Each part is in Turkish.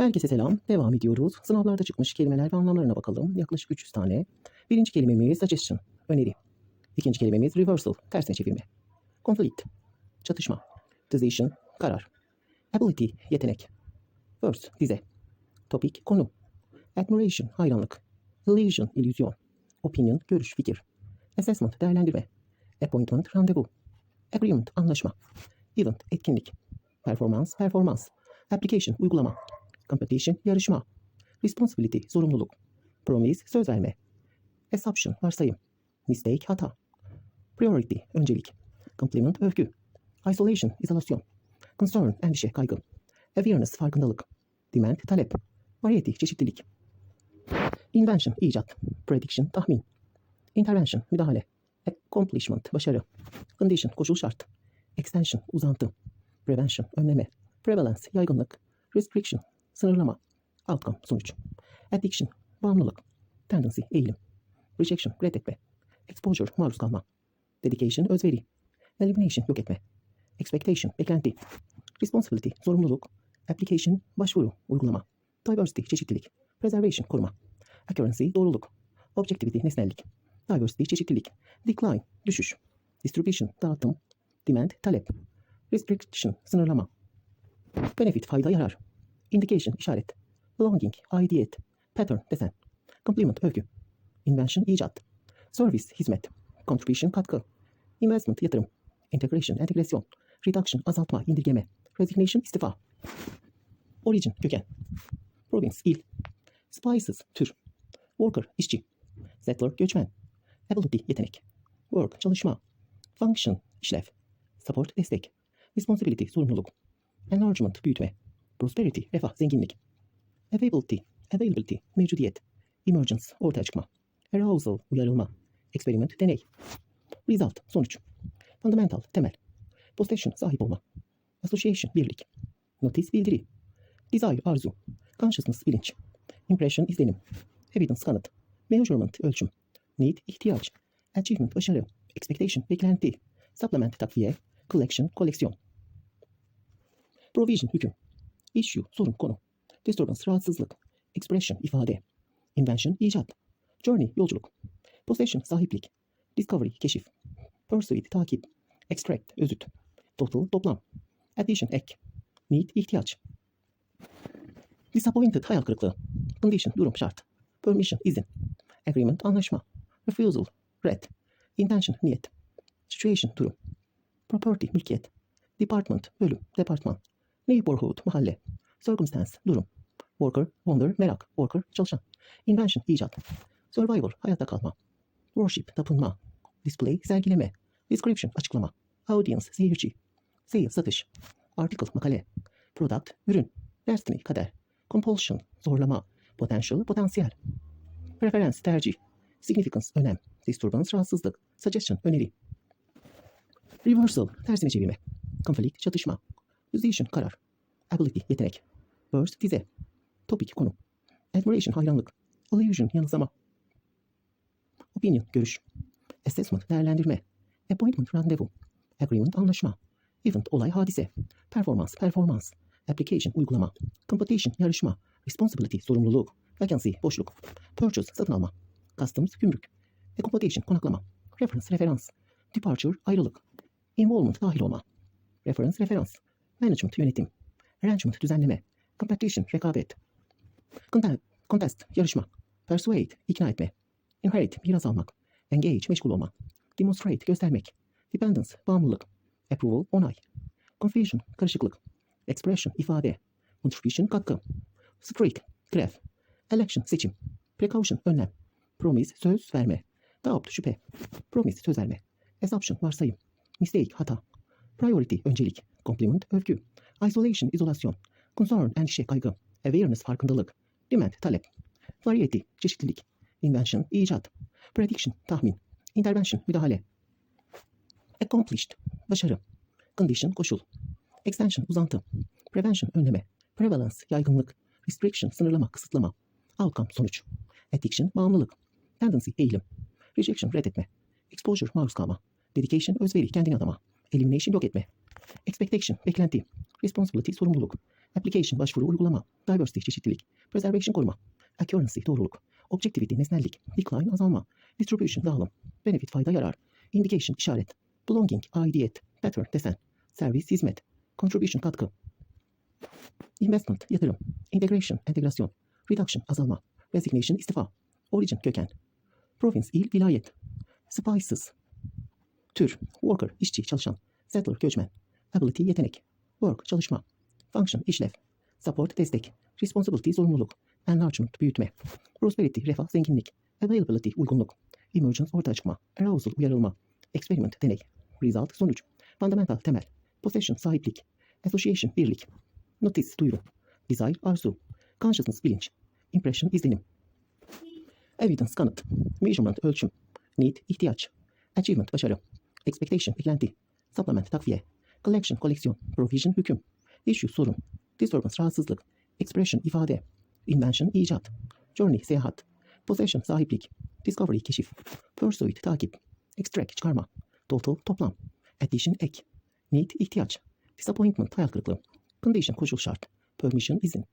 Herkese selam. Devam ediyoruz. Sınavlarda çıkmış kelimeler ve anlamlarına bakalım. Yaklaşık 300 tane. Birinci kelimemiz suggestion, öneri. İkinci kelimemiz reversal, tersine çevirme. Conflict, çatışma. Decision, karar. Ability, yetenek. Verse, dize. Topic, konu. Admiration, hayranlık. Illusion, illüzyon. Opinion, görüş, fikir. Assessment, değerlendirme. Appointment, randevu. Agreement, anlaşma. Event, etkinlik. Performance, performans. Application, uygulama. Competition, yarışma. Responsibility, sorumluluk. Promise, söz verme. Assumption, varsayım. Mistake, hata. Priority, öncelik. Compliment, övgü. Isolation, izolasyon. Concern, endişe, kaygı. Awareness, farkındalık. Demand, talep. Variety, çeşitlilik. Invention, icat. Prediction, tahmin. Intervention, müdahale. Accomplishment, başarı. Condition, koşul şart. Extension, uzantı. Prevention, önleme. Prevalence, yaygınlık. Restriction, sınırlama. Outcome, sonuç. Addiction, bağımlılık. Tendency, eğilim. Rejection, reddetme. Exposure, maruz kalma. Dedication, özveri. Elimination, yok etme. Expectation, beklenti. Responsibility, sorumluluk. Application, başvuru, uygulama. Diversity, çeşitlilik. Preservation, koruma. Accuracy, doğruluk. Objectivity, nesnellik. Diversity, çeşitlilik. Decline, düşüş. Distribution, dağıtım. Demand, talep. Restriction, sınırlama. Benefit, fayda, yarar. Indication, işaret. Belonging, aidiyet. Pattern, desen. Complement, övgü. Invention, icat. Service, hizmet. Contribution, katkı. Investment, yatırım. Integration, entegrasyon. Reduction, azaltma, indirgeme. Resignation, istifa. Origin, köken. Province, il. Spices, tür. Worker, işçi. Settler, göçmen. Ability, yetenek. Work, çalışma. Function, işlev. Support, destek. Responsibility, sorumluluk. Enlargement, büyütme. Prosperity, refah, zenginlik. Availability, availability, mevcudiyet. Emergence, ortaya çıkma. Arousal, uyarılma. Experiment, deney. Result, sonuç. Fundamental, temel. Possession, sahip olma. Association, birlik. Notice, bildiri. Desire, arzu. Consciousness, bilinç. Impression, izlenim. Evidence, kanıt. Measurement, ölçüm. Need, ihtiyaç. Achievement, başarı. Expectation, beklenti. Supplement, takviye. Collection, koleksiyon. Provision, hüküm. Issue, sorun, konu. Disturbance, rahatsızlık. Expression, ifade. Invention, icat. Journey, yolculuk. Possession, sahiplik. Discovery, keşif. Pursuit, takip. Extract, özüt. Total, toplam. Addition, ek. Need, ihtiyaç. Disappointed, hayal kırıklığı. Condition, durum, şart. Permission, izin. Agreement, anlaşma. Refusal, red. Intention, niyet. Situation, durum. Property, mülkiyet. Department, bölüm, departman. Neighborhood, mahalle. Circumstance, durum. Worker, wonder, merak. Worker, çalışan. Invention, icat. Survival, hayatta kalma. Worship, tapınma. Display, sergileme. Description, açıklama. Audience, seyirci. Sale, satış. Article, makale. Product, ürün. Destiny, kader. Compulsion, zorlama. Potential, potansiyel. Preference, tercih. Significance, önem. Disturbance, rahatsızlık. Suggestion, öneri. Reversal, tersine çevirme. Conflict, çatışma. Position, karar. Ability, yetenek. Verse, dize. Topic, konu. Admiration, hayranlık. Illusion, yanılsama. Opinion, görüş. Assessment, değerlendirme. Appointment, randevu. Agreement, anlaşma. Event, olay, hadise. Performance, performans. Application, uygulama. Competition, yarışma. Responsibility, sorumluluk. Vacancy, boşluk. Purchase, satın alma. Customs, gümrük. Accommodation, konaklama. Reference, referans. Departure, ayrılık. Involvement, dahil olma. Reference, referans. Management, yönetim. Arrangement, düzenleme. Competition, rekabet. Contest, yarışma. Persuade, ikna etme. Inherit, miras almak. Engage, meşgul olma. Demonstrate, göstermek. Dependence, bağımlılık. Approval, onay. Confusion, karışıklık. Expression, ifade. Contribution, katkı. Streak, grev. Election, seçim. Precaution, önlem. Promise, söz verme. Doubt, şüphe. Promise, söz verme. Assumption, varsayım. Mistake, hata. Priority, öncelik. Compliment, övgü. Isolation, izolasyon. Concern, endişe, kaygı. Awareness, farkındalık. Demand, talep. Variety, çeşitlilik. Invention, icat. Prediction, tahmin. Intervention, müdahale. Accomplished, başarı. Condition, koşul. Extension, uzantı. Prevention, önleme. Prevalence, yaygınlık. Restriction, sınırlama, kısıtlama. Outcome, sonuç. Addiction, bağımlılık. Tendency, eğilim. Rejection, reddetme. Exposure, maruz kalma. Dedication, özveri, kendini adama. Elimination, yok etme. Expectation, beklenti. Responsibility, sorumluluk. application, başvuru, uygulama, diversity, çeşitlilik, preservation, koruma, accuracy, doğruluk, objectivity, nesnellik, decline, azalma, distribution, dağılım, benefit, fayda, yarar, indication, işaret, belonging, aidiyet, pattern, desen, servis, hizmet, contribution, katkı, investment, yatırım, integration, entegrasyon, reduction, azalma, resignation, istifa, origin, köken, province, il, vilayet, spices, tür, worker, işçi, çalışan, settler, göçmen, ability, yetenek, work, çalışma, function, işlev, support, destek, responsibility, sorumluluk, enlargement, büyütme, prosperity, refah, zenginlik, availability, uygunluk, emergence, ortaya çıkma, arousal, uyarılma, experiment, deney, result, sonuç, fundamental, temel, possession, sahiplik, association, birlik, notice, duyuru, desire, arzu, consciousness, bilinç, impression, izlenim, evidence, kanıt, measurement, ölçüm, need, ihtiyaç, achievement, başarı, expectation, beklenti, supplement, takviye, collection, koleksiyon, provision, hüküm, issue, sorun, disturbance, rahatsızlık, expression, ifade, invention, icat, journey, seyahat, possession, sahiplik, discovery, keşif, pursuit, takip, extract, çıkarma, total, toplam, addition, ek, need, ihtiyaç, disappointment, hayal kırıklığı, condition, koşul şart, permission, izin,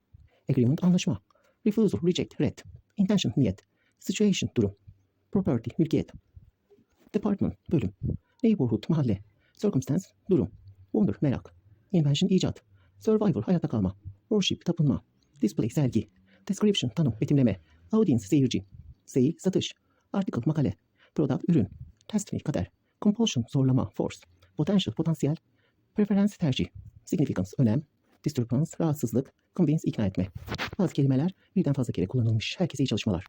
agreement, anlaşma, refusal, reject, red, intention, niyet, situation, durum, property, mülkiyet, department, bölüm, neighborhood, mahalle, circumstance, durum, wonder, merak, invention, icat, survival, hayatta kalma, worship, tapınma, display, sergi, description, tanım, betimleme, audience, seyirci, sale, satış, article, makale, product, ürün, destiny, kader, compulsion, zorlama, force, potential, potansiyel, preference, tercih, significance, önem, disturbance, rahatsızlık, convince, ikna etme. Bazı kelimeler birden fazla kere kullanılmış. Herkese iyi çalışmalar.